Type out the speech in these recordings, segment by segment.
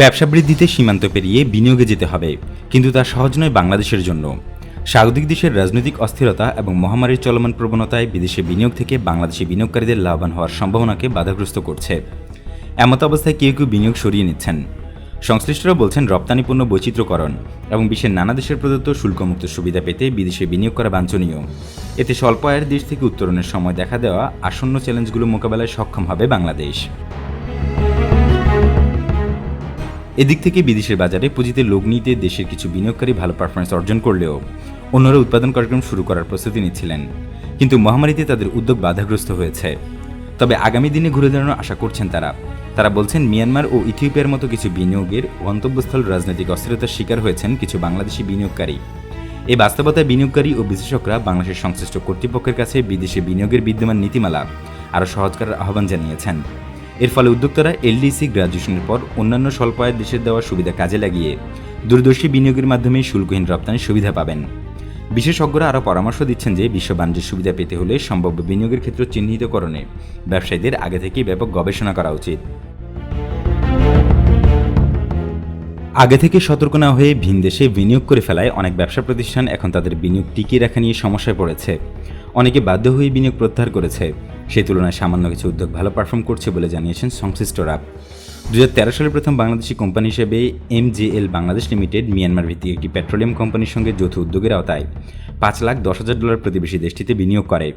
ব্যবসা বৃদ্ধিতে সীমান্ত পেরিয়ে বিনিয়োগে যেতে হবে, কিন্তু তা সহজ নয় বাংলাদেশের জন্য। স্বাগতিক দেশের রাজনৈতিক অস্থিরতা এবং মহামারীর চলমান প্রবণতায় বিদেশে বিনিয়োগ থেকে বাংলাদেশি বিনিয়োগকারীদের লাভবান হওয়ার সম্ভাবনাকে বাধাগ্রস্ত করছে। এমত অবস্থায় কেউ কেউ বিনিয়োগ সরিয়ে নিচ্ছেন। সংশ্লিষ্টরা বলছেন রপ্তানি পণ্য বৈচিত্র্যকরণ এবং বিশ্বের নানা দেশের প্রদত্ত শুল্কমুক্ত সুবিধা পেতে বিদেশে বিনিয়োগ করা বাঞ্ছনীয়। এতে স্বল্প আয়ের দেশ থেকে উত্তরণের সময় দেখা দেওয়া আসন্ন চ্যালেঞ্জগুলো মোকাবেলায় সক্ষম হবে বাংলাদেশ। এদিক থেকে বিদেশের বাজারে পুঁজিতে লগ্নিতে দেশের কিছু বিনিয়োগকারী ভালো পারফরমেন্স অর্জন করলেও অন্যরা উৎপাদন কার্যক্রম শুরু করার প্রস্তুতি নিচ্ছিলেন। কিন্তু মহামারীতে তাদের উদ্যোগ বাধাগ্রস্ত হয়েছে। তবে আগামী দিনে ঘুরে দাঁড়ানোর আশা করছেন তারা। তারা বলছেন, মিয়ানমার ও ইথিওপিয়ার মতো কিছু বিনিয়োগের গন্তব্যস্থল রাজনৈতিক অস্থিরতার শিকার হয়েছেন কিছু বাংলাদেশি বিনিয়োগকারী। এই বাস্তবতায় বিনিয়োগকারী ও বিশ্লেষকরা বাংলাদেশের সংশ্লিষ্ট কর্তৃপক্ষের কাছে বিদেশে বিনিয়োগের বিদ্যমান নীতিমালা আরও সহজ করার আহ্বান জানিয়েছেন। এর ফলে উদ্যোক্তারা এলডিসি গ্রাজুয়েশনের পর অন্যান্য স্বল্প আয়ের দেশের দেওয়া সুবিধা কাজে লাগিয়ে দূরদর্শী বিনিয়োগের মাধ্যমে শুল্কহীন রপ্তানির সুবিধা পাবেন। বিশেষজ্ঞরা আরও পরামর্শ দিচ্ছেন যে বিশ্ব বাণিজ্যের সুবিধা পেতে হলে সম্ভাব্য বিনিয়োগের ক্ষেত্র চিহ্নিতকরণে ব্যবসায়ীদের আগে থেকেই ব্যাপক গবেষণা করা উচিত। আগে থেকে সতর্ক না হয়ে ভিন দেশে বিনিয়োগ করে ফেলায় অনেক ব্যবসা প্রতিষ্ঠান এখন তাদের বিনিয়োগ টিকিয়ে রাখা নিয়ে সমস্যায় পড়েছে। অনেকে বাধ্য হয়ে বিনিয়োগ প্রত্যাহার করেছে। সেই তুলনায় সামান্য কিছু উদ্যোগ ভালো পারফর্ম করছে বলে জানিয়েছেন সংশ্লিষ্টরা দু হাজার তেরো সালের প্রথম বাংলাদেশি কোম্পানি হিসেবে এমজেএল বাংলাদেশ লিমিটেড মিয়ানমার ভিত্তিক একটি পেট্রোলিয়াম কোম্পানির সঙ্গে যৌথ উদ্যোগের আওতায় পাঁচ লাখ দশ হাজার ডলার প্রতিবেশী দেশটিতে বিনিয়োগ করে।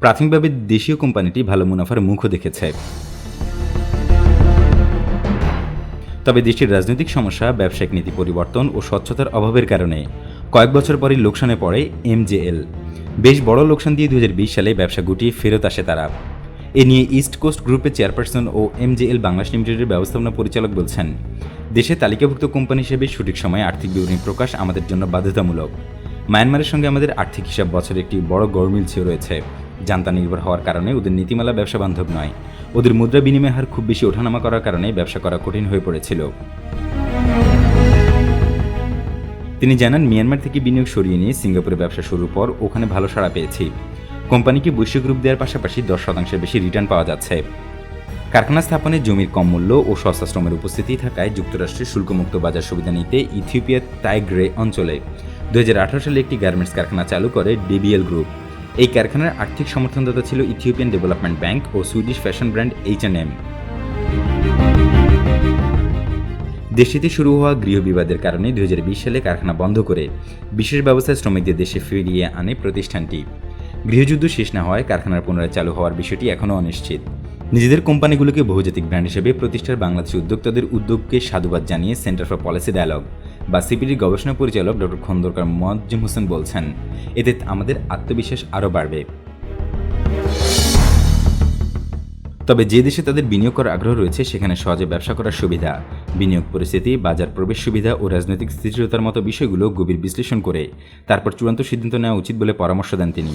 প্রাথমিকভাবে দেশীয় কোম্পানিটি ভালো মুনাফার মুখও দেখেছে। তবে দেশটির রাজনৈতিক সমস্যা, ব্যবসায়িক নীতি পরিবর্তন ও স্বচ্ছতার অভাবের কারণে কয়েক বছর পরই লোকসানে পড়ে এমজেএল বেশ বড় লোকসান দিয়ে দু হাজার বিশ সালে ব্যবসা গুটিয়ে ফেরত আসে তারা। এ নিয়ে ইস্ট কোস্ট গ্রুপের চেয়ারপারসন ও এমজেএল বাংলাদেশ লিমিটেডের ব্যবস্থাপনা পরিচালক বলছেন, দেশে তালিকাভুক্ত কোম্পানি হিসেবে সঠিক সময়ে আর্থিক বিবরণী প্রকাশ আমাদের জন্য বাধ্যতামূলক। মায়ানমারের সঙ্গে আমাদের আর্থিক হিসাব বছরে একটি বড় গরমিল ছিল রয়েছে। জান্তা নির্ভর হওয়ার কারণে ওদের নীতিমালা ব্যবসা বান্ধব নয়। ওদের মুদ্রা বিনিময় হার খুব বেশি ওঠানামা করার কারণে ব্যবসা করা কঠিন হয়ে পড়েছিল। তিনি জানান, মিয়ানমার থেকে বিনিয়োগ সরিয়ে নিয়ে সিঙ্গাপুরে ব্যবসা শুরুর পর ওখানে ভালো সাড়া পেয়েছি। কোম্পানিকে বৈশ্বিক গ্রুপ দেওয়ার পাশাপাশি দশ শতাংশের বেশি রিটার্ন পাওয়া যাচ্ছে। কারখানা স্থাপনে জমির কম মূল্য ও সস্তা শ্রমের উপস্থিতি থাকায় যুক্তরাষ্ট্রের শুল্কমুক্ত বাজার সুবিধা নিতে ইথিওপিয়ার টাইগ্রে অঞ্চলে দু হাজার আঠারো সালে একটি গার্মেন্টস কারখানা চালু করে ডিবিএল গ্রুপ। এই কারখানার আর্থিক সমর্থনদাতা ছিল Ethiopian development bank O Swedish fashion brand H and M. দেশটিতে শুরু হওয়া গৃহ বিবাদের কারণে দু হাজার বিশ সালে কারখানা বন্ধ করে বিশেষ ব্যবস্থায় শ্রমিকদের দেশে ফিরিয়ে আনে প্রতিষ্ঠানটি। গৃহযুদ্ধ শেষ না হওয়ায় কারখানার পুনরায় চালু হওয়ার বিষয়টি এখনও অনিশ্চিত। নিজেদের কোম্পানিগুলোকে বহুজাতিক ব্র্যান্ড হিসেবে প্রতিষ্ঠার বাংলাদেশি উদ্যোক্তাদের উদ্যোগকে সাধুবাদ জানিয়ে সেন্টার ফর পলিসি ডায়ালগ বা সিপিডির গবেষণা পরিচালক ডক্টর খন্দরকার মোয়াজ্জিম হোসেন বলছেন, এতে আমাদের আত্মবিশ্বাস আরও বাড়বে। তবে যে দেশে তাদের বিনিয়োগ করার আগ্রহ রয়েছে, সেখানে সহজে ব্যবসা করার সুবিধা, বিনিয়োগ পরিস্থিতি, বাজার প্রবেশ সুবিধা ও রাজনৈতিক স্থিতিশীলতার মতো বিষয়গুলো গভীর বিশ্লেষণ করে তারপর চূড়ান্ত সিদ্ধান্ত নেওয়া উচিত বলে পরামর্শ দেন তিনি।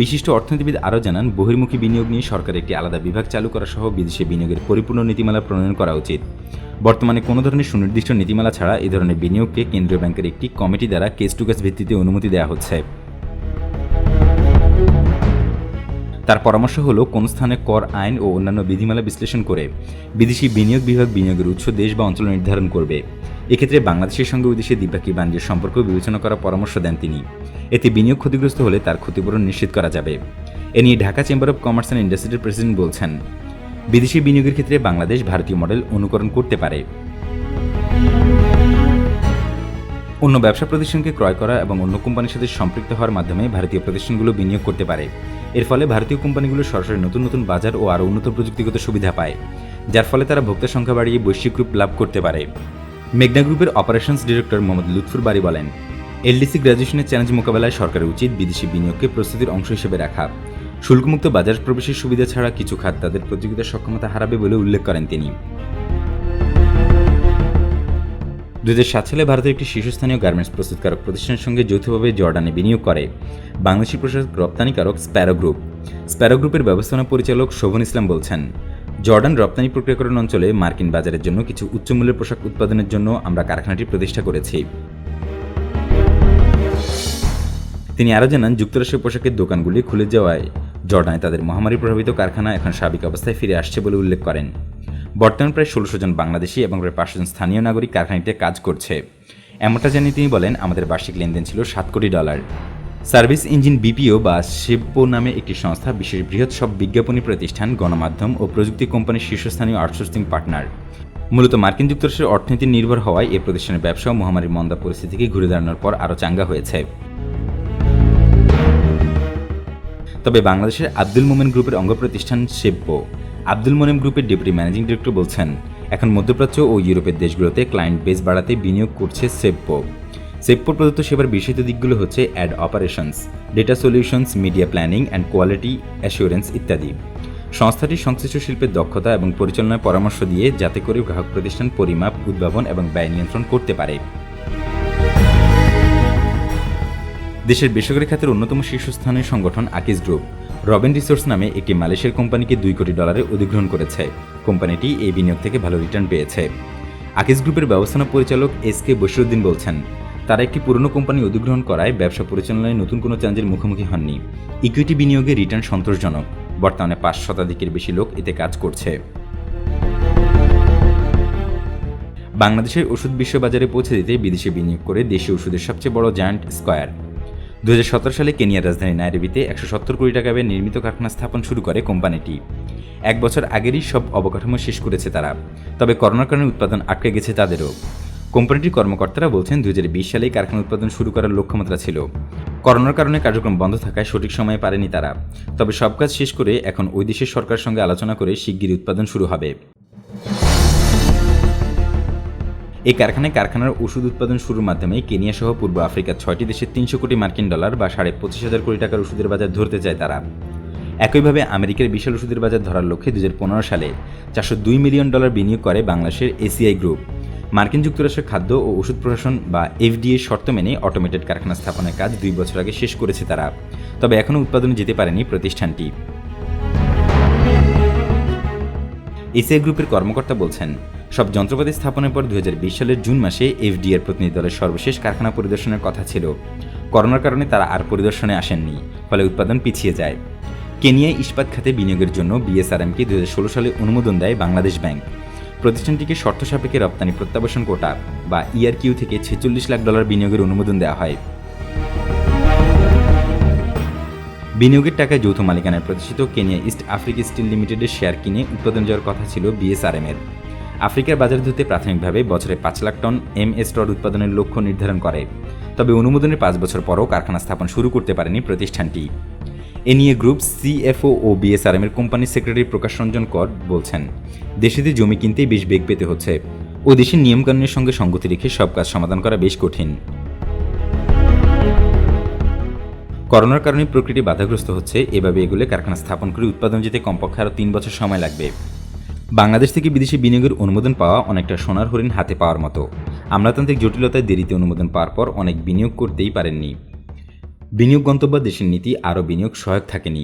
বিশিষ্ট অর্থনীতিবিদ আরও জানান, বহির্মুখী বিনিয়োগ নিয়ে সরকার একটি আলাদা বিভাগ চালু করা সহ বিদেশে বিনিয়োগের পরিপূর্ণ নীতিমালা প্রণয়ন করা উচিত। বর্তমানে কোনো ধরনের সুনির্দিষ্ট নীতিমালা ছাড়া এ ধরনের বিনিয়োগকে কেন্দ্রীয় ব্যাংকের একটি কমিটি দ্বারা কেস টু কেস ভিত্তিতে অনুমতি দেওয়া হচ্ছে। তার পরামর্শ হলো কোন স্থানে কর আইন ও অন্যান্য বিধিমালা বিশ্লেষণ করে বিদেশি বিনিয়োগ বিভাগ বিনিয়োগের উৎস দেশ বা অঞ্চল নির্ধারণ করবে। এক্ষেত্রে বাংলাদেশের সঙ্গে ওই দেশে দ্বিপাক্ষিক বাণিজ্যের সম্পর্ক বিবেচনা করার পরামর্শ দেন তিনি। এতে বিনিয়োগ ক্ষতিগ্রস্ত হলে তার ক্ষতিপূরণ নিশ্চিত করা যাবে। এ নিয়ে Dhaka chamber of commerce and ইন্ডাস্ট্রির প্রেসিডেন্ট বলছেন, বিদেশি বিনিয়োগের ক্ষেত্রে বাংলাদেশ ভারতীয় মডেল অনুকরণ করতে পারে। অন্য ব্যবসা প্রতিষ্ঠানকে ক্রয় করা এবং অন্য কোম্পানির সাথে সম্পৃক্ত হওয়ার মাধ্যমে ভারতীয় প্রতিষ্ঠানগুলো বিনিয়োগ করতে পারে। এর ফলে ভারতীয় কোম্পানিগুলো সরাসরি নতুন নতুন বাজার ও আরও উন্নত প্রযুক্তিগত সুবিধা পায়, যার ফলে তারা ভোক্তা সংখ্যা বাড়িয়ে বৈশ্বিক রূপ লাভ করতে পারে। মেঘনা গ্রুপের অপারেশনস ডিরেক্টর মোহাম্মদ লুৎফুর বাড়ি বলেন, এলডিসি গ্র্যাজুয়েশনের চ্যালেঞ্জ মোকাবেলায় সরকারের উচিত বিদেশি বিনিয়োগকে প্রস্তুতির অংশ হিসেবে রাখা। শুল্কমুক্ত বাজার প্রবেশের সুবিধা ছাড়া কিছু খাত তাদের প্রতিযোগিতার সক্ষমতা হারাবে বলে উল্লেখ করেন তিনি। দু হাজার সাত সালে ভারতের একটি শীর্ষস্থানীয় গার্মেন্টস প্রস্তুতকারক প্রতিষ্ঠানের সঙ্গে যৌথভাবে জর্ডানে বিনিয়োগ করে বাংলাদেশি প্রশাসক, রপ্তানিকারক স্প্যারো গ্রুপ স্প্যারো গ্রুপের ব্যবস্থাপনা পরিচালক শোভন ইসলাম বলছেন, জর্ডান রপ্তানি প্রক্রিয়াকরণ অঞ্চলে মার্কিন বাজারের জন্য কিছু উচ্চমূল্যের পোশাক উৎপাদনের জন্য আমরা কারখানাটি প্রতিষ্ঠা করেছি। তিনি আরও জানান, যুক্তরাষ্ট্রের পোশাকের দোকানগুলি খুলে যাওয়ায় জর্ডানে তাদের মহামারী প্রভাবিত কারখানা এখন স্বাভাবিক অবস্থায় ফিরে আসছে বলে উল্লেখ করেন। বর্তমানে প্রায় ষোলোশো জন বাংলাদেশি এবং প্রায় পাঁচশো জন স্থানীয় নাগরিক কারখানাটিতে কাজ করছে। এমনটা জানিয়ে তিনি বলেন, আমাদের বার্ষিক লেনদেন ছিল সাত কোটি ডলার। সার্ভিস ইঞ্জিন বিপিও বা শিবপো নামে একটি সংস্থা বিশ্বের বৃহৎ সব বিজ্ঞাপনী প্রতিষ্ঠান, গণমাধ্যম ও প্রযুক্তি কোম্পানির শীর্ষস্থানীয় আউটসোর্সিং পার্টনার। মূলত মার্কিন যুক্তরাষ্ট্রের অর্থনীতি নির্ভর হওয়ায় এ প্রতিষ্ঠানের ব্যবসা ও মহামারীর মন্দা পরিস্থিতিকে ঘুরে দাঁড়ানোর পর আরও চাঙ্গা হয়েছে। তবে বাংলাদেশের আব্দুল মোমেন গ্রুপের অঙ্গ প্রতিষ্ঠান সেব্বো আব্দুল মোমেন গ্রুপের ডেপুটি ম্যানেজিং ডিরেক্টর বলছেন, এখন মধ্যপ্রাচ্য ও ইউরোপের দেশগুলোতে ক্লায়েন্ট বেস বাড়াতে বিনিয়োগ করছে সেব্বো সেব্বোর প্রদত্ত সেবার বিশেষিত দিকগুলো হচ্ছে ad operations, data solutions, media planning and quality assurance ইত্যাদি। সংস্থাটি সংশ্লিষ্ট শিল্পের দক্ষতা এবং পরিচালনায় পরামর্শ দিয়ে যাতে করে গ্রাহক প্রতিষ্ঠান পরিমাপ, উদ্ভাবন এবং ব্যয় নিয়ন্ত্রণ করতে পারে। দেশের বেসরকারি খাতের অন্যতম শীর্ষস্থানীয় সংগঠন আকিস গ্রুপ। রবেন রিসোর্স নামে একটি মালয়েশিয়ার কোম্পানিকে দুই কোটি ডলারে অধিগ্রহণ করেছে। কোম্পানিটি এই বিনিয়োগ থেকে ভালো রিটার্ন পেয়েছে। আকিস গ্রুপের ব্যবস্থাপনা পরিচালক এস কে বশিরুদ্দিন বলছেন, তারা একটি পুরনো কোম্পানি অধিগ্রহণ করায় ব্যবসা পরিচালনায় নতুন কোনো চ্যালেঞ্জের মুখোমুখি হননি। ইকুইটি বিনিয়োগে রিটার্ন সন্তোষজনক। বর্তমানে পাঁচ শতাধিকের বেশি লোক এতে কাজ করছে। বাংলাদেশের ওষুধ বিশ্ববাজারে পৌঁছে দিতে বিদেশে বিনিয়োগ করে দেশীয় ওষুধের সবচেয়ে বড় জায়ান্ট স্কয়ার। দু হাজার সতেরো সালে কেনিয়ার রাজধানী নাইরোবিতে একশো সত্তর কোটি টাকা ব্যয়ে নির্মিত কারখানা স্থাপন শুরু করে কোম্পানিটি। এক বছর আগেরই সব অবকাঠামো শেষ করেছে তারা, তবে করোনার কারণে উৎপাদন আটকে গেছে তাদেরও। কোম্পানিটির কর্মকর্তারা বলছেন দু সালেই কারখানা উৎপাদন শুরু করার লক্ষ্যমাত্রা ছিল। করোনার কারণে কার্যক্রম বন্ধ থাকায় সঠিক সময়ে পারেনি তারা। তবে সব কাজ শেষ করে এখন ওই দেশের সরকারের সঙ্গে আলোচনা করে শিগগিরই উৎপাদন শুরু হবে। এই কারখানায় কারখানার ওষুধ উৎপাদন শুরুর মাধ্যমে কেনিয়া সহ পূর্ব আফ্রিকার ছয়টি দেশের তিনশো কোটি মার্কিন ডলার বা সাড়ে পঁচিশ হাজার কোটি টাকার ওষুধের বাজার ধরতে চায় তারা। একইভাবে আমেরিকার বিশাল ওষুধের বাজার ধরার লক্ষ্যে দু হাজার পনেরো সালে চারশো দুই মিলিয়ন ডলার বিনিয়োগ করে বাংলাদেশের এসিআই গ্রুপ। মার্কিন যুক্তরাষ্ট্রের খাদ্য ও ওষুধ প্রশাসন বা এফডিএ শর্ত মেনে অটোমেটেড কারখানা স্থাপনের কাজ দুই বছর আগে শেষ করেছে তারা। তবে এখনও উৎপাদনে যেতে পারেনি প্রতিষ্ঠানটি। এসিআই গ্রুপের কর্মকর্তা বলছেন, সব যন্ত্রপাতি স্থাপনের পর দু হাজার বিশ সালের জুন মাসে এফডিআর প্রতিনিধি দলের সর্বশেষ কারখানা পরিদর্শনের কথা ছিল। করোনার কারণে তারা আর পরিদর্শনে আসেননি, ফলে উৎপাদন পিছিয়ে যায়। কেনিয়ায় ইস্পাত খাতে বিনিয়োগের জন্য বিএসআরএমকে দু হাজার ষোলো সালে অনুমোদন দেয় বাংলাদেশ ব্যাংক। প্রতিষ্ঠানটিকে শর্ত সাপেক্ষে রপ্তানি প্রত্যাবাসন কোটা বা ইআরকিউ থেকে ছেচল্লিশ লাখ ডলার বিনিয়োগের অনুমোদন দেওয়া হয়। বিনিয়োগের টাকায় যৌথ মালিকানায় প্রতিষ্ঠিত কেনিয়া ইস্ট আফ্রিকা স্টিল লিমিটেডের শেয়ার কিনে উৎপাদন যাওয়ার কথা ছিল বিএসআরএম এর আফ্রিকার বাজার ধরতে প্রাথমিকভাবে বছরে পাঁচ লাখ টন এম রড উৎপাদনের লক্ষ্য নির্ধারণ করে। তবে অনুমোদনের পাঁচ বছর পরও কারখানা স্থাপন শুরু করতে পারেনি প্রতিষ্ঠানটি। এ নিয়ে গ্রুপ সিএফও ও বিএসআরএম এর কোম্পানির সেক্রেটারি প্রকাশ রঞ্জন কর বলছেন, দেশেতে জমি কিনতেই বেশ বেগ পেতে হচ্ছে। ও দেশের নিয়মকানুনের সঙ্গে সঙ্গতি রেখে সব কাজ সমাধান করা বেশ কঠিন। করোনার কারণে প্রকৃতি বাধাগ্রস্ত হচ্ছে, এভাবে এগুলো কারখানা স্থাপন করে উৎপাদন যেতে কমপক্ষে আরও তিন বছর সময় লাগবে। বাংলাদেশ থেকে বিদেশি বিনিয়োগের অনুমোদন পাওয়া অনেকটা সোনার হরিণ হাতে পাওয়ার মতো। আমলাতান্ত্রিক জটিলতায় দেরিতে অনুমোদন পাওয়ার পর অনেক বিনিয়োগ করতেই পারেননি। বিনিয়োগ গন্তব্য দেশের নীতি, আরও বিনিয়োগ সহায়ক থাকেনি।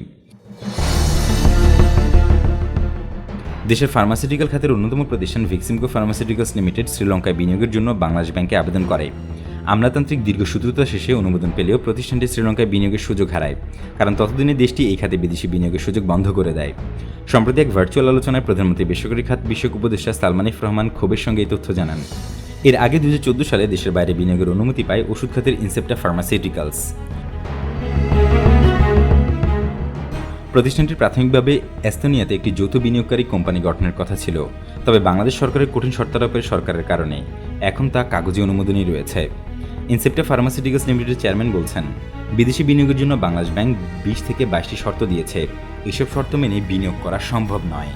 দেশের ফার্মাসিউটিক্যাল খাতের অন্যতম প্রতিষ্ঠান ভিক্সিমকো ফার্মাসিউটিক্যালস লিমিটেড শ্রীলঙ্কায় বিনিয়োগের জন্য বাংলাদেশ ব্যাংকে আবেদন করে। আমলাতান্ত্রিক দীর্ঘসূত্রতা শেষে অনুমোদন পেলেও প্রতিষ্ঠানটি শ্রীলঙ্কায় বিনিয়োগের সুযোগ হারায়, কারণ ততদিনে দেশটি এই খাতে বিদেশি বিনিয়োগের সুযোগ বন্ধ করে দেয়। সম্প্রতি এক ভার্চুয়াল আলোচনায় প্রধানমন্ত্রী বেসরকারি খাত বিষয়ক উপদেষ্টা সালমানিফ রহমান ক্ষোভের সঙ্গে এই তথ্য জানান। এর আগে দুই হাজার চোদ্দ সালে দেশের বাইরে বিনিয়োগের অনুমতি পায় ওষুধ খাতের ইনসেপ্টা ফার্মাসিউটিক্যালস প্রতিষ্ঠানটি প্রাথমিকভাবে এস্তোনিয়াতে একটি যৌথ বিনিয়োগকারী কোম্পানি গঠনের কথা ছিল, তবে বাংলাদেশ সরকারের কঠিন শর্তারোপের সরকারের কারণে। এখন তা কাগজে অনুমোদনই রয়েছে। ইনসেপ্টা ফার্মাসিউটিক্যালস লিমিটেডের চেয়ারম্যান বলছেন, বিদেশি বিনিয়োগের জন্য বাংলাদেশ ব্যাংক বিশ থেকে বাইশটি শর্ত দিয়েছে। এসব শর্ত মেনে বিনিয়োগ করা সম্ভব নয়।